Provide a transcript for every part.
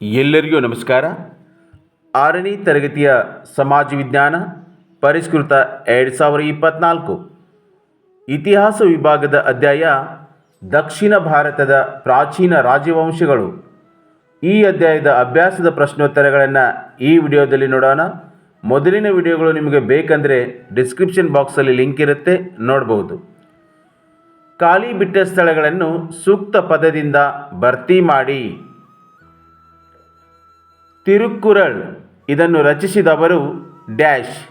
ಎಲ್ಲರಿಗೂ ನಮಸ್ಕಾರ. ಆರನೇ ತರಗತಿಯ ಸಮಾಜ ವಿಜ್ಞಾನ ಪರಿಷ್ಕೃತ ಎರಡು ಸಾವಿರ ಇಪ್ಪತ್ತ್ನಾಲ್ಕು ಇತಿಹಾಸ ವಿಭಾಗದ ಅಧ್ಯಾಯ ದಕ್ಷಿಣ ಭಾರತದ ಪ್ರಾಚೀನ ರಾಜವಂಶಗಳು. ಈ ಅಧ್ಯಾಯದ ಅಭ್ಯಾಸದ ಪ್ರಶ್ನೋತ್ತರಗಳನ್ನು ಈ ವಿಡಿಯೋದಲ್ಲಿ ನೋಡೋಣ. ಮೊದಲಿನ ವಿಡಿಯೋಗಳು ನಿಮಗೆ ಬೇಕಂದರೆ ಡಿಸ್ಕ್ರಿಪ್ಷನ್ ಬಾಕ್ಸಲ್ಲಿ ಲಿಂಕ್ ಇರುತ್ತೆ ನೋಡಬಹುದು ಖಾಲಿ ಬಿಟ್ಟ ಸ್ಥಳಗಳನ್ನು ಸೂಕ್ತ ಪದದಿಂದ ಭರ್ತಿ ಮಾಡಿ. ತಿರುಕ್ಕುರಳ್ ಇದನ್ನು ರಚಿಸಿದವರು ಡ್ಯಾಶ್.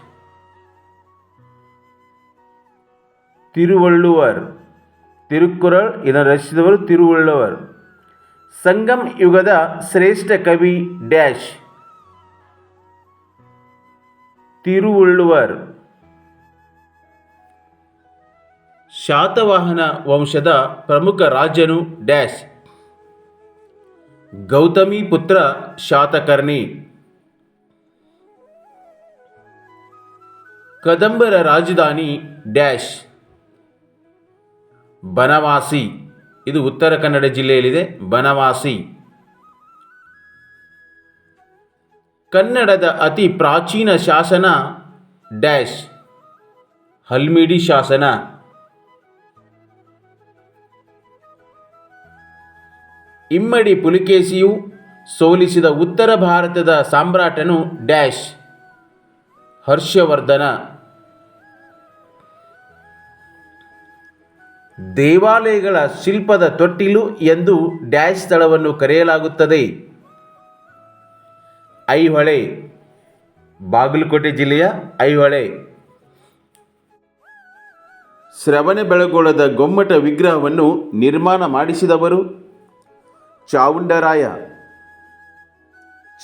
ತಿರುವಳ್ಳುವರ್. ತಿರುಕ್ಕುರಳ್ ಇದನ್ನು ರಚಿಸಿದವರು ತಿರುವಳ್ಳುವರ್. ಸಂಗಮ್ ಯುಗದ ಶ್ರೇಷ್ಠ ಕವಿ ಡ್ಯಾಶ್. ತಿರುವಳ್ಳುವರ್. ಶಾತವಾಹನ ವಂಶದ ಪ್ರಮುಖ ರಾಜನು ಡ್ಯಾಶ್. ಗೌತಮಿ ಪುತ್ರ ಶಾತಕರ್ಣಿ. ಕದಂಬರ ರಾಜಧಾನಿ ಡ್ಯಾಶ್. ಬನವಾಸಿ. ಇದು ಉತ್ತರ ಕನ್ನಡ ಜಿಲ್ಲೆಯಲ್ಲಿದೆ. ಬನವಾಸಿ. ಕನ್ನಡದ ಅತಿ ಪ್ರಾಚೀನ ಶಾಸನ ಡ್ಯಾಶ್. ಹಲ್ಮಿಡಿ ಶಾಸನ. ಇಮ್ಮಡಿ ಪುಲಿಕೇಶಿಯು ಸೋಲಿಸಿದ ಉತ್ತರ ಭಾರತದ ಸಾಮ್ರಾಟನು ಡ್ಯಾಶ್. ಹರ್ಷವರ್ಧನ. ದೇವಾಲಯಗಳ ಶಿಲ್ಪದ ತೊಟ್ಟಿಲು ಎಂದು ಡ್ಯಾಶ್ ಸ್ಥಳವನ್ನು ಕರೆಯಲಾಗುತ್ತದೆ. ಐಹೊಳೆ, ಬಾಗಲಕೋಟೆ ಜಿಲ್ಲೆಯ ಐಹೊಳೆ. ಶ್ರವಣಬೆಳಗೊಳದ ಗೊಮ್ಮಟ ವಿಗ್ರಹವನ್ನು ನಿರ್ಮಾಣ ಮಾಡಿಸಿದವರು ಚಾವುಂಡರಾಯ.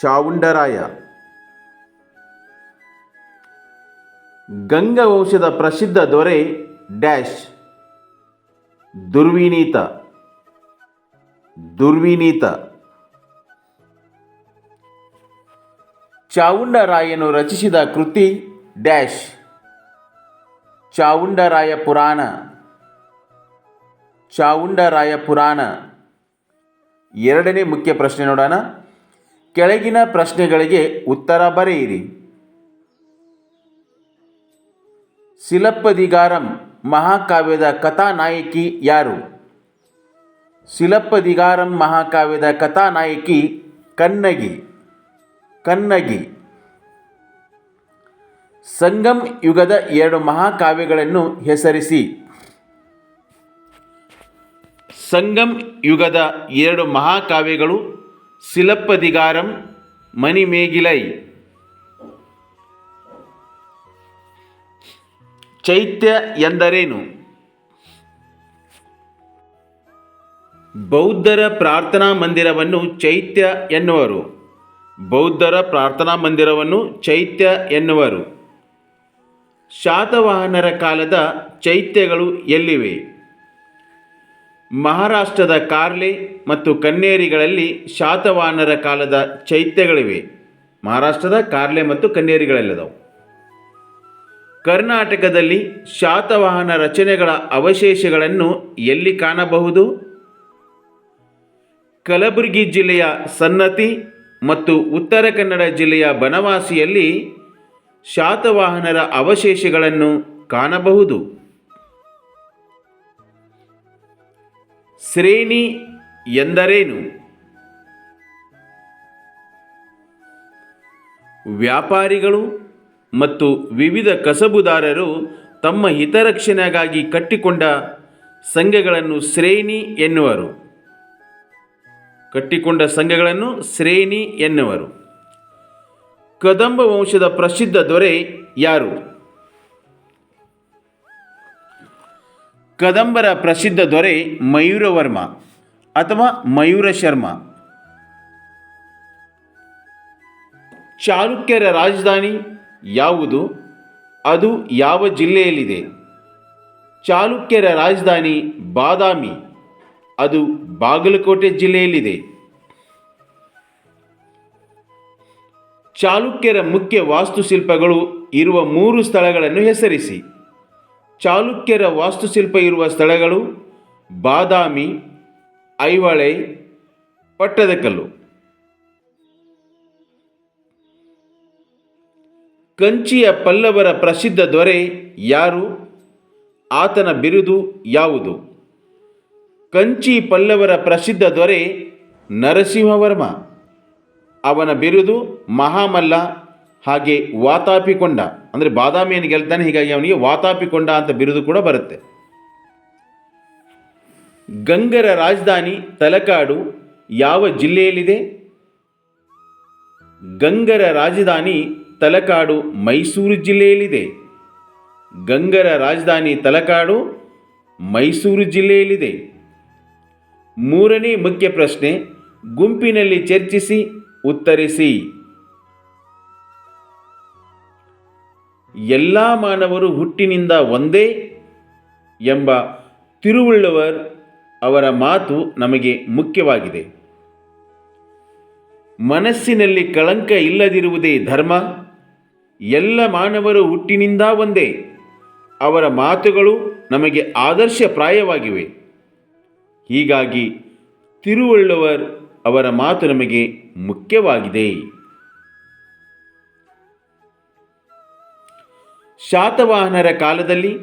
ಚಾವುಂಡರಾಯ. ಗಂಗವಂಶದ ಪ್ರಸಿದ್ಧ ದೊರೆ ಡ್ಯಾಶ್. ದುರ್ವಿನೀತ. ದುರ್ವಿನೀತ. ಚಾವುಂಡರಾಯನು ರಚಿಸಿದ ಕೃತಿ ಡ್ಯಾಶ್. ಚಾವುಂಡರಾಯ ಪುರಾಣ. ಚಾವುಂಡರಾಯ ಪುರಾಣ. ಎರಡನೇ ಮುಖ್ಯ ಪ್ರಶ್ನೆ ನೋಡೋಣ. ಕೆಳಗಿನ ಪ್ರಶ್ನೆಗಳಿಗೆ ಉತ್ತರ ಬರೆಯಿರಿ. ಸಿಲಪ್ಪದಿಗಾರಂ ಮಹಾಕಾವ್ಯದ ಕಥಾನಾಯಕಿ ಯಾರು? ಸಿಲಪ್ಪದಿಗಾರಂ ಮಹಾಕಾವ್ಯದ ಕಥಾನಾಯಕಿ ಕನ್ನಗಿ. ಕನ್ನಗಿ. ಸಂಗಮ್ ಯುಗದ ಎರಡು ಮಹಾಕಾವ್ಯಗಳನ್ನು ಹೆಸರಿಸಿ. ಸಂಗಮ್ ಯುಗದ ಎರಡು ಮಹಾಕಾವ್ಯಗಳು ಸಿಲಪ್ಪದಿಗಾರಂ ಮಣಿಮೇಗಿಲೈ. ಚೈತ್ಯ ಎಂದರೇನು? ಬೌದ್ಧರ ಪ್ರಾರ್ಥನಾ ಮಂದಿರವನ್ನು ಚೈತ್ಯ ಎನ್ನುವರು. ಬೌದ್ಧರ ಪ್ರಾರ್ಥನಾ ಮಂದಿರವನ್ನು ಚೈತ್ಯ ಎನ್ನುವರು. ಶಾತವಾಹನರ ಕಾಲದ ಚೈತ್ಯಗಳು ಎಲ್ಲಿವೆ? ಮಹಾರಾಷ್ಟ್ರದ ಕಾರ್ಲೆ ಮತ್ತು ಕನ್ನೇರಿಗಳಲ್ಲಿ ಶಾತವಾಹನರ ಕಾಲದ ಚೈತ್ಯಗಳಿವೆ. ಮಹಾರಾಷ್ಟ್ರದ ಕಾರ್ಲೆ ಮತ್ತು ಕನ್ನೇರಿಗಳಲ್ಲದವು. ಕರ್ನಾಟಕದಲ್ಲಿ ಶಾತವಾಹನ ರಚನೆಗಳ ಅವಶೇಷಗಳನ್ನು ಎಲ್ಲಿ ಕಾಣಬಹುದು? ಕಲಬುರಗಿ ಜಿಲ್ಲೆಯ ಸನ್ನತಿ ಮತ್ತು ಉತ್ತರ ಕನ್ನಡ ಜಿಲ್ಲೆಯ ಬನವಾಸಿಯಲ್ಲಿ ಶಾತವಾಹನರ ಅವಶೇಷಗಳನ್ನು ಕಾಣಬಹುದು. ಶ್ರೇಣಿ ಎಂದರೇನು? ವ್ಯಾಪಾರಿಗಳು ಮತ್ತು ವಿವಿಧ ಕಸಬುದಾರರು ತಮ್ಮ ಹಿತರಕ್ಷಣೆಗಾಗಿ ಕಟ್ಟಿಕೊಂಡ ಸಂಘಗಳನ್ನು ಶ್ರೇಣಿ ಎನ್ನುವರು. ಕಟ್ಟಿಕೊಂಡ ಸಂಘಗಳನ್ನು ಶ್ರೇಣಿ ಎನ್ನುವರು. ಕದಂಬ ವಂಶದ ಪ್ರಸಿದ್ಧ ದೊರೆ ಯಾರು? ಕದಂಬರ ಪ್ರಸಿದ್ಧ ದೊರೆ ಮಯೂರವರ್ಮ ಅಥವಾ ಮಯೂರ ಶರ್ಮ ಚಾಲುಕ್ಯರ ರಾಜಧಾನಿ ಯಾವುದು? ಅದು ಯಾವ ಜಿಲ್ಲೆಯಲ್ಲಿದೆ? ಚಾಲುಕ್ಯರ ರಾಜಧಾನಿ ಬಾದಾಮಿ. ಅದು ಬಾಗಲಕೋಟೆ ಜಿಲ್ಲೆಯಲ್ಲಿದೆ. ಚಾಲುಕ್ಯರ ಮುಖ್ಯ ವಾಸ್ತುಶಿಲ್ಪಗಳು ಇರುವ ಮೂರು ಸ್ಥಳಗಳನ್ನು ಹೆಸರಿಸಿ. ಚಾಲುಕ್ಯರ ವಾಸ್ತುಶಿಲ್ಪ ಇರುವ ಸ್ಥಳಗಳು ಬಾದಾಮಿ, ಐವಳೆ, ಪಟ್ಟದಕಲ್ಲು. ಕಂಚಿಯ ಪಲ್ಲವರ ಪ್ರಸಿದ್ಧ ದೊರೆ ಯಾರು? ಆತನ ಬಿರುದು ಯಾವುದು? ಕಂಚಿ ಪಲ್ಲವರ ಪ್ರಸಿದ್ಧ ದೊರೆ ನರಸಿಂಹವರ್ಮ. ಅವನ ಬಿರುದು ಮಹಾಮಲ್ಲ ಹಾಗೆ ವಾತಾಪಿಕೊಂಡ, ಅಂದರೆ ಬಾದಾಮಿಯನ್ನು ಗೆಲ್ತಾನೆ, ಹೀಗಾಗಿ ಅವನಿಗೆ ವಾತಾಪಿಕೊಂಡ ಅಂತ ಬಿರುದು ಕೂಡ ಬರುತ್ತೆ. ಗಂಗರ ರಾಜಧಾನಿ ತಲಕಾಡು ಯಾವ ಜಿಲ್ಲೆಯಲ್ಲಿದೆ? ಗಂಗರ ರಾಜಧಾನಿ ತಲಕಾಡು ಮೈಸೂರು ಜಿಲ್ಲೆಯಲ್ಲಿದೆ. ಗಂಗರ ರಾಜಧಾನಿ ತಲಕಾಡು ಮೈಸೂರು ಜಿಲ್ಲೆಯಲ್ಲಿದೆ. ಮೂರನೇ ಮುಖ್ಯ ಪ್ರಶ್ನೆ, ಗುಂಪಿನಲ್ಲಿ ಚರ್ಚಿಸಿ, ಉತ್ತರಿಸಿ. ಎಲ್ಲ ಮಾನವರು ಹುಟ್ಟಿನಿಂದ ಒಂದೇ ಎಂಬ ತಿರುವುಳ್ಳವರ್ ಅವರ ಮಾತು ನಮಗೆ ಮುಖ್ಯವಾಗಿದೆ. ಮನಸ್ಸಿನಲ್ಲಿ ಕಳಂಕ ಇಲ್ಲದಿರುವುದೇ ಧರ್ಮ. ಎಲ್ಲ ಮಾನವರು ಹುಟ್ಟಿನಿಂದ ಒಂದೇ. ಅವರ ಮಾತುಗಳು ನಮಗೆ ಆದರ್ಶಪ್ರಾಯವಾಗಿವೆ. ಹೀಗಾಗಿ ತಿರುವಳ್ಳುವರ್ ಅವರ ಮಾತು ನಮಗೆ ಮುಖ್ಯವಾಗಿದೆ. ಶಾತವಾಹನರ ಕಾಲದಲ್ಲಿ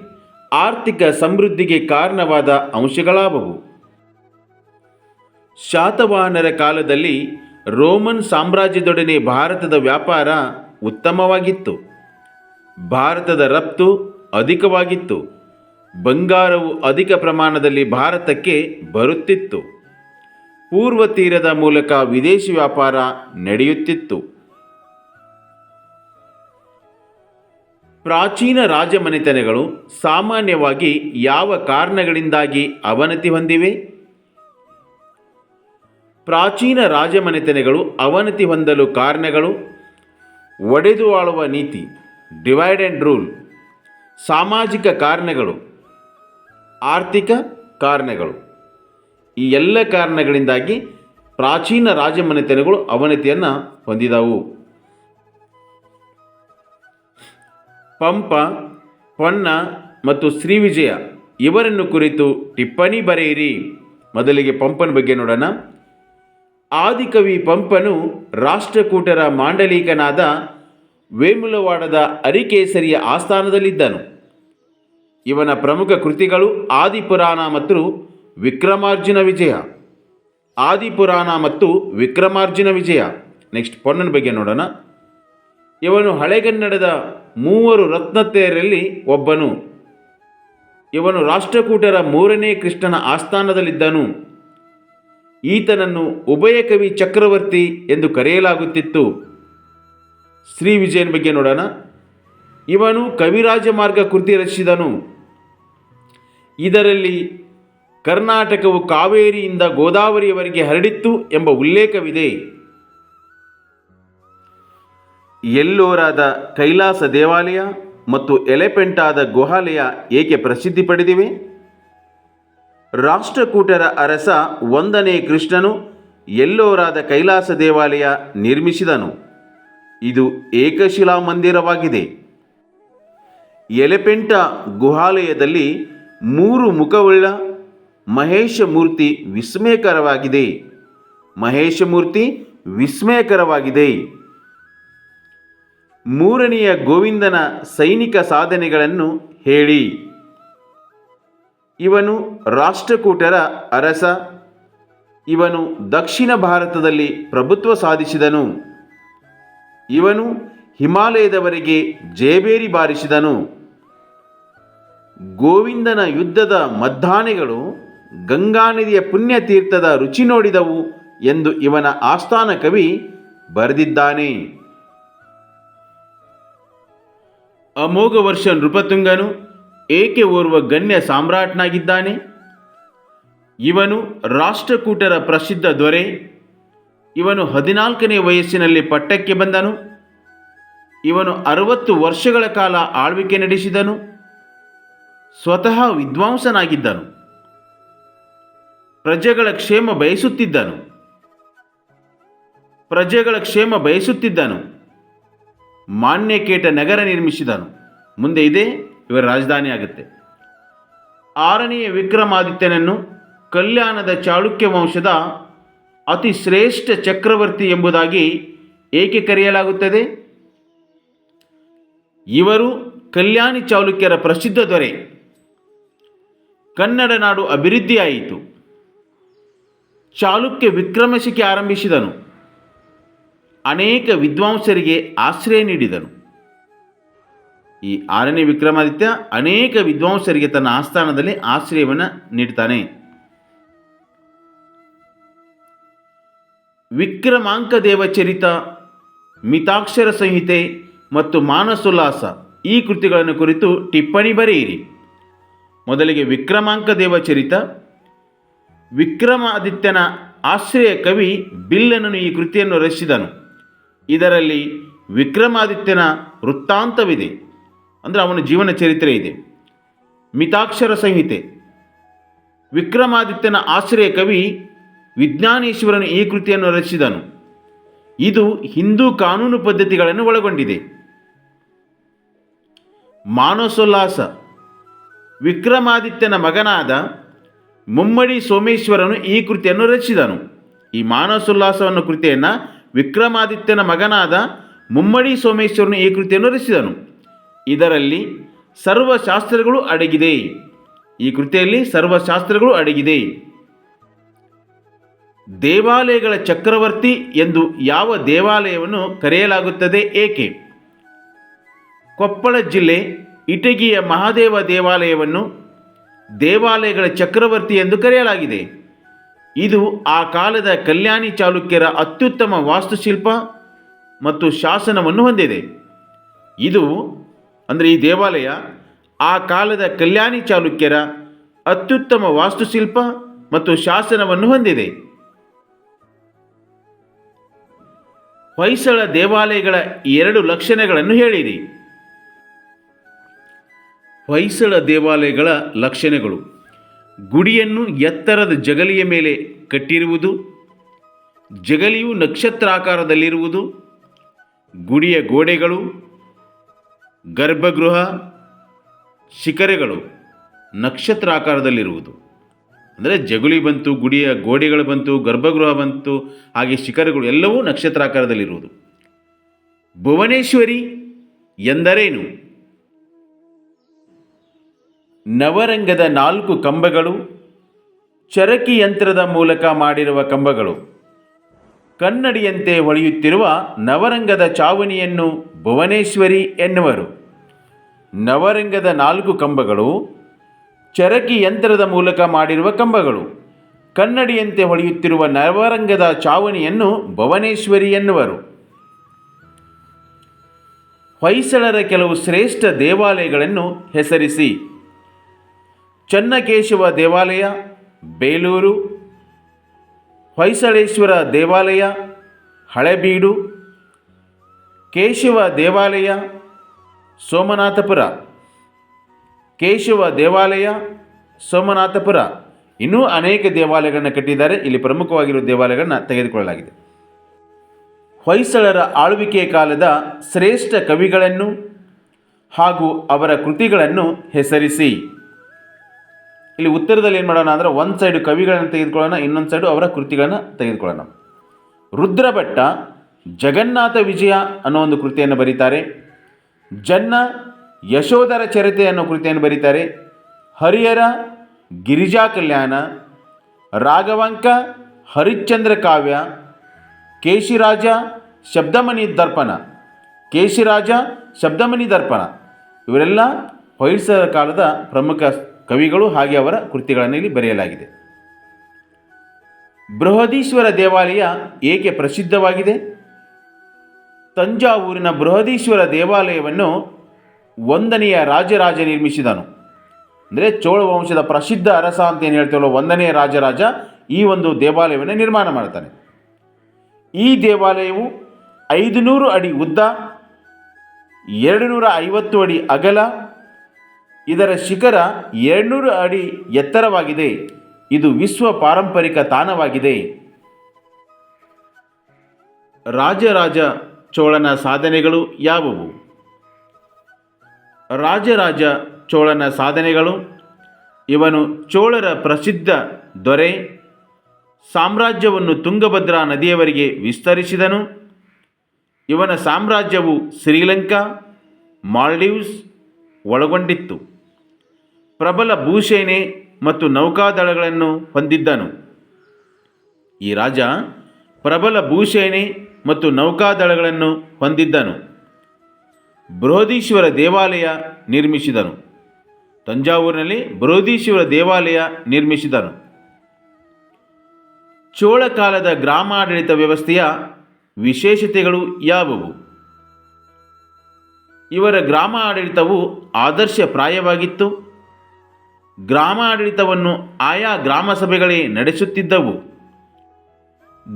ಆರ್ಥಿಕ ಸಮೃದ್ಧಿಗೆ ಕಾರಣವಾದ ಅಂಶಗಳಾವವು. ಶಾತವಾಹನರ ಕಾಲದಲ್ಲಿ ರೋಮನ್ ಸಾಮ್ರಾಜ್ಯದೊಡನೆ ಭಾರತದ ವ್ಯಾಪಾರ ಉತ್ತಮವಾಗಿತ್ತು. ಭಾರತದ ರಫ್ತು ಅಧಿಕವಾಗಿತ್ತು. ಬಂಗಾರವು ಅಧಿಕ ಪ್ರಮಾಣದಲ್ಲಿ ಭಾರತಕ್ಕೆ ಬರುತ್ತಿತ್ತು. ಪೂರ್ವ ತೀರದ ಮೂಲಕ ವಿದೇಶಿ ವ್ಯಾಪಾರ ನಡೆಯುತ್ತಿತ್ತು. ಪ್ರಾಚೀನ ರಾಜಮನೆತನಗಳು ಸಾಮಾನ್ಯವಾಗಿ ಯಾವ ಕಾರಣಗಳಿಂದಾಗಿ ಅವನತಿ ಹೊಂದಿವೆ? ಪ್ರಾಚೀನ ರಾಜಮನೆತನಗಳು ಅವನತಿ ಹೊಂದಲು ಕಾರಣಗಳು? ಒಡೆದು ಆಳುವ ನೀತಿ ಡಿವೈಡ್ ಆ್ಯಂಡ್ ರೂಲ್ ಸಾಮಾಜಿಕ ಕಾರಣಗಳು, ಆರ್ಥಿಕ ಕಾರಣಗಳು, ಈ ಎಲ್ಲ ಕಾರಣಗಳಿಂದಾಗಿ ಪ್ರಾಚೀನ ರಾಜಮನೆತನಗಳು ಅವನತಿಯನ್ನು ಹೊಂದಿದವು. ಪಂಪ ಪೊನ್ನ ಮತ್ತು ಶ್ರೀವಿಜಯ, ಇವರನ್ನು ಕುರಿತು ಟಿಪ್ಪಣಿ ಬರೆಯಿರಿ. ಮೊದಲಿಗೆ ಪಂಪನ ಬಗ್ಗೆ ನೋಡೋಣ. ಆದಿಕವಿ ಪಂಪನು ರಾಷ್ಟ್ರಕೂಟರ ಮಾಂಡಲೀಕನಾದ ವೇಮುಲವಾಡದ ಅರಿಕೇಸರಿಯ ಆಸ್ಥಾನದಲ್ಲಿದ್ದನು. ಇವನ ಪ್ರಮುಖ ಕೃತಿಗಳು ಆದಿಪುರಾಣ ಮತ್ತು ವಿಕ್ರಮಾರ್ಜುನ ವಿಜಯ. ಆದಿಪುರಾಣ ಮತ್ತು ವಿಕ್ರಮಾರ್ಜುನ ವಿಜಯ. ನೆಕ್ಸ್ಟ್ ಪೊನ್ನನ ಬಗ್ಗೆ ನೋಡೋಣ. ಇವನು ಹಳೆಗನ್ನಡದ ಮೂವರು ರತ್ನತೆಯರಲ್ಲಿ ಒಬ್ಬನು. ಇವನು ರಾಷ್ಟ್ರಕೂಟರ ಮೂರನೇ ಕೃಷ್ಣನ ಆಸ್ಥಾನದಲ್ಲಿದ್ದನು. ಈತನನ್ನು ಉಭಯ ಕವಿ ಚಕ್ರವರ್ತಿ ಎಂದು ಕರೆಯಲಾಗುತ್ತಿತ್ತು. ಶ್ರೀ ವಿಜಯನ ಬಗ್ಗೆ ನೋಡೋಣ. ಇವನು ಕವಿರಾಜ ಮಾರ್ಗ ಕೃತಿ ರಚಿಸಿದನು. ಇದರಲ್ಲಿ ಕರ್ನಾಟಕವು ಕಾವೇರಿಯಿಂದ ಗೋದಾವರಿಯವರೆಗೆ ಹರಡಿತ್ತು ಎಂಬ ಉಲ್ಲೇಖವಿದೆ. ಎಲ್ಲೋರಾದ ಕೈಲಾಸ ದೇವಾಲಯ ಮತ್ತು ಎಲೆಪೆಂಟಾದ ಗುಹಾಲಯ ಏಕೆ ಪ್ರಸಿದ್ಧಿ ಪಡೆದಿವೆ? ರಾಷ್ಟ್ರಕೂಟರ ಅರಸ ಒಂದನೇ ಕೃಷ್ಣನು ಎಲ್ಲೋರಾದ ಕೈಲಾಸ ದೇವಾಲಯ ನಿರ್ಮಿಸಿದನು. ಇದು ಏಕಶಿಲಾ ಮಂದಿರವಾಗಿದೆ. ಎಲೆಪೆಂಟ ಗುಹಾಲಯದಲ್ಲಿ ಮೂರು ಮುಖವುಳ್ಳ ಮಹೇಶ ಮೂರ್ತಿ ವಿಸ್ಮಯಕರವಾಗಿದೆ. ಮಹೇಶ ಮೂರ್ತಿ ವಿಸ್ಮಯಕರವಾಗಿದೆ. ಮೂರನೆಯ ಗೋವಿಂದನ ಸೈನಿಕ ಸಾಧನೆಗಳನ್ನು ಹೇಳಿ. ಇವನು ರಾಷ್ಟ್ರಕೂಟರ ಅರಸ. ಇವನು ದಕ್ಷಿಣ ಭಾರತದಲ್ಲಿ ಪ್ರಭುತ್ವ ಸಾಧಿಸಿದನು. ಇವನು ಹಿಮಾಲಯದವರೆಗೆ ಜೇಬೇರಿ ಬಾರಿಸಿದನು. ಗೋವಿಂದನ ಯುದ್ಧದ ಮದ್ದಾನೆಗಳು ಗಂಗಾ ನದಿಯ ಪುಣ್ಯತೀರ್ಥದ ರುಚಿ ನೋಡಿದವು ಎಂದು ಇವನ ಆಸ್ಥಾನ ಕವಿ ಬರೆದಿದ್ದಾನೆ. ಅಮೋಘ ವರ್ಷ ನೃಪತುಂಗನು ಏಕೆ ಓರ್ವ ಗಣ್ಯ ಸಾಮ್ರಾಟ್ನಾಗಿದ್ದಾನೆ? ಇವನು ರಾಷ್ಟ್ರಕೂಟರ ಪ್ರಸಿದ್ಧ ದೊರೆ. ಇವನು ಹದಿನಾಲ್ಕನೇ ವಯಸ್ಸಿನಲ್ಲಿ ಪಟ್ಟಕ್ಕೆ ಬಂದನು. ಇವನು ಅರವತ್ತು ವರ್ಷಗಳ ಕಾಲ ಆಳ್ವಿಕೆ ನಡೆಸಿದನು. ಸ್ವತಃ ವಿದ್ವಾಂಸನಾಗಿದ್ದನು. ಪ್ರಜೆಗಳ ಕ್ಷೇಮ ಬಯಸುತ್ತಿದ್ದನು. ಪ್ರಜೆಗಳ ಕ್ಷೇಮ ಬಯಸುತ್ತಿದ್ದನು. ಮಾನ್ಯಕೇಟ ನಗರ ನಿರ್ಮಿಸಿದನು. ಮುಂದೆ ಇದೆ, ಇವರ ರಾಜಧಾನಿ ಆಗುತ್ತೆ. ಆರನೆಯ ವಿಕ್ರಮಾದಿತ್ಯನನ್ನು ಕಲ್ಯಾಣದ ಚಾಳುಕ್ಯ ವಂಶದ ಅತಿ ಶ್ರೇಷ್ಠ ಚಕ್ರವರ್ತಿ ಎಂಬುದಾಗಿ ಏಕೆ ಕರೆಯಲಾಗುತ್ತದೆ? ಇವರು ಕಲ್ಯಾಣಿ ಚಾಲುಕ್ಯರ ಪ್ರಸಿದ್ಧ ದೊರೆ. ಕನ್ನಡ ನಾಡು ಅಭಿವೃದ್ಧಿಯಾಯಿತು. ಚಾಲುಕ್ಯ ವಿಕ್ರಮಶಿಕೆ ಆರಂಭಿಸಿದನು. ಅನೇಕ ವಿದ್ವಾಂಸರಿಗೆ ಆಶ್ರಯ ನೀಡಿದನು. ಈ ಆರನೇ ವಿಕ್ರಮಾದಿತ್ಯ ಅನೇಕ ವಿದ್ವಾಂಸರಿಗೆ ತನ್ನ ಆಸ್ಥಾನದಲ್ಲಿ ಆಶ್ರಯವನ್ನು ನೀಡ್ತಾನೆ. ವಿಕ್ರಮಾಂಕ ದೇವಚರಿತ, ಮಿತಾಕ್ಷರ ಸಂಹಿತೆ ಮತ್ತು ಮಾನಸೋಲ್ಲಾಸ ಈ ಕೃತಿಗಳನ್ನು ಕುರಿತು ಟಿಪ್ಪಣಿ ಬರೆಯಿರಿ. ಮೊದಲಿಗೆ ವಿಕ್ರಮಾಂಕ ದೇವಚರಿತ, ವಿಕ್ರಮಾದಿತ್ಯನ ಆಶ್ರಯ ಕವಿ ಬಿಲ್ಲನನು ಈ ಕೃತಿಯನ್ನು ರಚಿಸಿದನು. ಇದರಲ್ಲಿ ವಿಕ್ರಮಾದಿತ್ಯನ ವೃತ್ತಾಂತವಿದೆ. ಅಂದರೆ ಅವನ ಜೀವನ ಚರಿತ್ರೆ ಇದೆ. ಮಿತಾಕ್ಷರ ಸಂಹಿತೆ. ವಿಕ್ರಮಾದಿತ್ಯನ ಆಶ್ರಯ ಕವಿ ವಿಜ್ಞಾನೇಶ್ವರನು ಈ ಕೃತಿಯನ್ನು ರಚಿಸಿದನು. ಇದು ಹಿಂದೂ ಕಾನೂನು ಪದ್ಧತಿಗಳನ್ನು ಒಳಗೊಂಡಿದೆ. ಮಾನಸೋಲ್ಲಾಸ. ವಿಕ್ರಮಾದಿತ್ಯನ ಮಗನಾದ ಮುಮ್ಮಡಿ ಸೋಮೇಶ್ವರನು ಈ ಕೃತಿಯನ್ನು ರಚಿಸಿದನು. ಈ ಮಾನಸೋಲ್ಲಾಸವನ್ನು ಕೃತಿಯನ್ನು ವಿಕ್ರಮಾದಿತ್ಯನ ಮಗನಾದ ಮುಮ್ಮಡಿ ಸೋಮೇಶ್ವರನು ಈ ಕೃತಿಯನ್ನು ರಚಿಸಿದನು. ಇದರಲ್ಲಿ ಸರ್ವಶಾಸ್ತ್ರಗಳು ಅಡಗಿದೆ. ಈ ಕೃತಿಯಲ್ಲಿ ಸರ್ವಶಾಸ್ತ್ರಗಳು ಅಡಗಿದೆ. ದೇವಾಲಯಗಳ ಚಕ್ರವರ್ತಿ ಎಂದು ಯಾವ ದೇವಾಲಯವನ್ನು ಕರೆಯಲಾಗುತ್ತದೆ ಏಕೆ? ಕೊಪ್ಪಳ ಜಿಲ್ಲೆ ಇಟಗಿಯ ಮಹಾದೇವ ದೇವಾಲಯವನ್ನು ದೇವಾಲಯಗಳ ಚಕ್ರವರ್ತಿ ಎಂದು ಕರೆಯಲಾಗಿದೆ. ಇದು ಆ ಕಾಲದ ಕಲ್ಯಾಣಿ ಚಾಲುಕ್ಯರ ಅತ್ಯುತ್ತಮ ವಾಸ್ತುಶಿಲ್ಪ ಮತ್ತು ಶಾಸನವನ್ನು ಹೊಂದಿದೆ. ಇದು ಅಂದರೆ ಈ ದೇವಾಲಯ ಆ ಕಾಲದ ಕಲ್ಯಾಣಿ ಚಾಲುಕ್ಯರ ಅತ್ಯುತ್ತಮ ವಾಸ್ತುಶಿಲ್ಪ ಮತ್ತು ಶಾಸನವನ್ನು ಹೊಂದಿದೆ. ಹೊಯ್ಸಳ ದೇವಾಲಯಗಳ ಎರಡು ಲಕ್ಷಣಗಳನ್ನು ಹೇಳಿರಿ ಹೊಯ್ಸಳ ದೇವಾಲಯಗಳ ಲಕ್ಷಣಗಳು. ಗುಡಿಯನ್ನು ಎತ್ತರದ ಜಗಲಿಯ ಮೇಲೆ ಕಟ್ಟಿರುವುದು, ಜಗಲಿಯು ನಕ್ಷತ್ರಾಕಾರದಲ್ಲಿರುವುದು, ಗುಡಿಯ ಗೋಡೆಗಳು, ಗರ್ಭಗೃಹ, ಶಿಖರಗಳು ನಕ್ಷತ್ರಾಕಾರದಲ್ಲಿರುವುದು. ಅಂದರೆ ಜಗುಲಿ ಬಂತು, ಗುಡಿಯ ಗೋಡೆಗಳು ಬಂತು, ಗರ್ಭಗೃಹ ಬಂತು, ಹಾಗೆ ಶಿಖರಗಳು ಎಲ್ಲವೂ ನಕ್ಷತ್ರಾಕಾರದಲ್ಲಿರುವುದು. ಭುವನೇಶ್ವರಿ ಎಂದರೇನು? ನವರಂಗದ ನಾಲ್ಕು ಕಂಬಗಳು ಚರಕಿ ಯಂತ್ರದ ಮೂಲಕ ಮಾಡಿರುವ ಕಂಬಗಳು. ಕನ್ನಡಿಯಂತೆ ಹೊಳೆಯುತ್ತಿರುವ ನವರಂಗದ ಚಾವಣಿಯನ್ನು ಭುವನೇಶ್ವರಿ ಎನ್ನುವರು. ನವರಂಗದ ನಾಲ್ಕು ಕಂಬಗಳು ಚರಕಿ ಯಂತ್ರದ ಮೂಲಕ ಮಾಡಿರುವ ಕಂಬಗಳು. ಕನ್ನಡಿಯಂತೆ ಹೊಳೆಯುತ್ತಿರುವ ನವರಂಗದ ಚಾವಣಿಯನ್ನು ಭುವನೇಶ್ವರಿ ಎನ್ನುವರು. ಹೊಯ್ಸಳರ ಕೆಲವು ಶ್ರೇಷ್ಠ ದೇವಾಲಯಗಳನ್ನು ಹೆಸರಿಸಿ ಚನ್ನಕೇಶವ ದೇವಾಲಯ, ಬೇಲೂರು, ಹೊಯ್ಸಳೇಶ್ವರ ದೇವಾಲಯ, ಹಳೆಬೀಡು, ಕೇಶವ ದೇವಾಲಯ, ಸೋಮನಾಥಪುರ. ಕೇಶವ ದೇವಾಲಯ, ಸೋಮನಾಥಪುರ. ಇನ್ನೂ ಅನೇಕ ದೇವಾಲಯಗಳನ್ನು ಕಟ್ಟಿದ್ದಾರೆ. ಇಲ್ಲಿ ಪ್ರಮುಖವಾಗಿರುವ ದೇವಾಲಯಗಳನ್ನು ತೆಗೆದುಕೊಳ್ಳಲಾಗಿದೆ. ಹೊಯ್ಸಳರ ಆಳ್ವಿಕೆಯ ಕಾಲದ ಶ್ರೇಷ್ಠ ಕವಿಗಳನ್ನು ಹಾಗೂ ಅವರ ಕೃತಿಗಳನ್ನು ಹೆಸರಿಸಿ. ಇಲ್ಲಿ ಉತ್ತರದಲ್ಲಿ ಏನು ಮಾಡೋಣ ಅಂದರೆ ಒಂದು ಸೈಡು ಕವಿಗಳನ್ನು ತೆಗೆದುಕೊಳ್ಳೋಣ, ಇನ್ನೊಂದು ಸೈಡು ಅವರ ಕೃತಿಗಳನ್ನು ತೆಗೆದುಕೊಳ್ಳೋಣ. ರುದ್ರಭಟ್ಟ ಜಗನ್ನಾಥ ವಿಜಯ ಅನ್ನೋ ಒಂದು ಕೃತಿಯನ್ನು ಬರೀತಾರೆ. ಜನ್ನ ಯಶೋಧರ ಚರಿತೆ ಅನ್ನೋ ಕೃತಿಯನ್ನು ಬರೀತಾರೆ. ಹರಿಹರ ಗಿರಿಜಾ ಕಲ್ಯಾಣ, ರಾಘವಾಂಕ ಹರಿಶ್ಚಂದ್ರ ಕಾವ್ಯ, ಕೇಶಿರಾಜ ಶಬ್ದಮಣಿ ದರ್ಪಣ, ಕೇಶಿರಾಜ ಶಬ್ದಮಣಿ ದರ್ಪಣ. ಇವರೆಲ್ಲ ಹೊಯ್ಸಳ ಕಾಲದ ಪ್ರಮುಖ ಕವಿಗಳು ಹಾಗೆ ಅವರ ಕೃತಿಗಳನ್ನು ಇಲ್ಲಿ ಬರೆಯಲಾಗಿದೆ. ಬೃಹದೀಶ್ವರ ದೇವಾಲಯ ಏಕೆ ಪ್ರಸಿದ್ಧವಾಗಿದೆ? ತಂಜಾವೂರಿನ ಬೃಹದೀಶ್ವರ ದೇವಾಲಯವನ್ನು ಒಂದನೆಯ ರಾಜರಾಜ ನಿರ್ಮಿಸಿದನು. ಅಂದರೆ ಚೋಳ ವಂಶದ ಪ್ರಸಿದ್ಧ ಅರಸ ಅಂತ ಏನು ಹೇಳ್ತೇವಲ್ಲ, ಒಂದನೆಯ ರಾಜರಾಜ ಈ ಒಂದು ದೇವಾಲಯವನ್ನು ನಿರ್ಮಾಣ ಮಾಡ್ತಾನೆ. ಈ ದೇವಾಲಯವು ಐದು ನೂರು ಅಡಿ ಉದ್ದ ಎರಡು ನೂರ ಐವತ್ತು ಅಡಿ ಅಗಲ ಇದರ ಶಿಖರ ಎರಡುನೂರು ಅಡಿ ಎತ್ತರವಾಗಿದೆ. ಇದು ವಿಶ್ವ ಪಾರಂಪರಿಕ ತಾಣವಾಗಿದೆ. ರಾಜರಾಜ ಚೋಳನ ಸಾಧನೆಗಳು ಯಾವುವು? ರಾಜರಾಜ ಚೋಳನ ಸಾಧನೆಗಳು? ಇವನು ಚೋಳರ ಪ್ರಸಿದ್ಧ ದೊರೆ, ಸಾಮ್ರಾಜ್ಯವನ್ನು ತುಂಗಭದ್ರಾ ನದಿಯವರೆಗೆ ವಿಸ್ತರಿಸಿದನು. ಇವನ ಸಾಮ್ರಾಜ್ಯವು ಶ್ರೀಲಂಕಾ, ಮಾಲ್ಡೀವ್ಸ್ ಒಳಗೊಂಡಿತ್ತು. ಪ್ರಬಲ ಭೂಸೇನೆ ಮತ್ತು ನೌಕಾದಳಗಳನ್ನು ಹೊಂದಿದ್ದನು. ಈ ರಾಜ ಪ್ರಬಲ ಭೂಸೇನೆ ಮತ್ತು ನೌಕಾದಳಗಳನ್ನು ಹೊಂದಿದ್ದನು. ಬೃಹದೀಶ್ವರ ದೇವಾಲಯ ನಿರ್ಮಿಸಿದನು. ತಂಜಾವೂರಿನಲ್ಲಿ ಬೃಹದೀಶ್ವರ ದೇವಾಲಯ ನಿರ್ಮಿಸಿದನು. ಚೋಳ ಕಾಲದ ಗ್ರಾಮಾಡಳಿತ ವ್ಯವಸ್ಥೆಯ ವಿಶೇಷತೆಗಳು ಯಾವುವು? ಇವರ ಗ್ರಾಮ ಆಡಳಿತವು ಆದರ್ಶಪ್ರಾಯವಾಗಿತ್ತು. ಗ್ರಾಮ ಆಡಳಿತವನ್ನು ಆಯಾ ಗ್ರಾಮ ಸಭೆಗಳೇ ನಡೆಸುತ್ತಿದ್ದವು.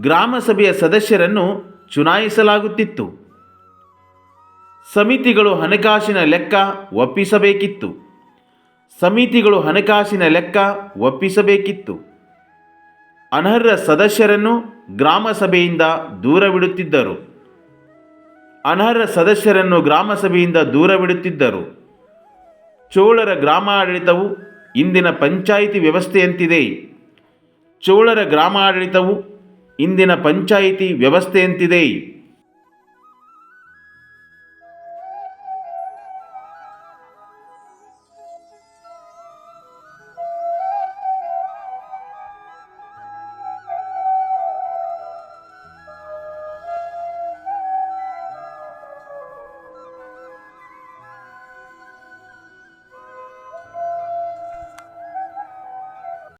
ಗ್ರಾಮ ಸಭೆಯ ಸದಸ್ಯರನ್ನು ಚುನಾಯಿಸಲಾಗುತ್ತಿತ್ತು. ಸಮಿತಿಗಳು ಹಣಕಾಸಿನ ಲೆಕ್ಕ ಒಪ್ಪಿಸಬೇಕಿತ್ತು. ಸಮಿತಿಗಳು ಹಣಕಾಸಿನ ಲೆಕ್ಕ ಒಪ್ಪಿಸಬೇಕಿತ್ತು. ಅನರ್ಹ ಸದಸ್ಯರನ್ನು ಗ್ರಾಮ ಸಭೆಯಿಂದ ದೂರವಿಡುತ್ತಿದ್ದರು. ಅನರ್ಹ ಸದಸ್ಯರನ್ನು ಗ್ರಾಮ ಸಭೆಯಿಂದ ದೂರವಿಡುತ್ತಿದ್ದರು. ಚೋಳರ ಗ್ರಾಮಾಡಳಿತವು ಇಂದಿನ ಪಂಚಾಯಿತಿ ವ್ಯವಸ್ಥೆಯಂತಿದೆ ಚೋಳರ ಗ್ರಾಮಾಡಳಿತವು ಇಂದಿನ ಪಂಚಾಯಿತಿ ವ್ಯವಸ್ಥೆಯಂತಿದೆ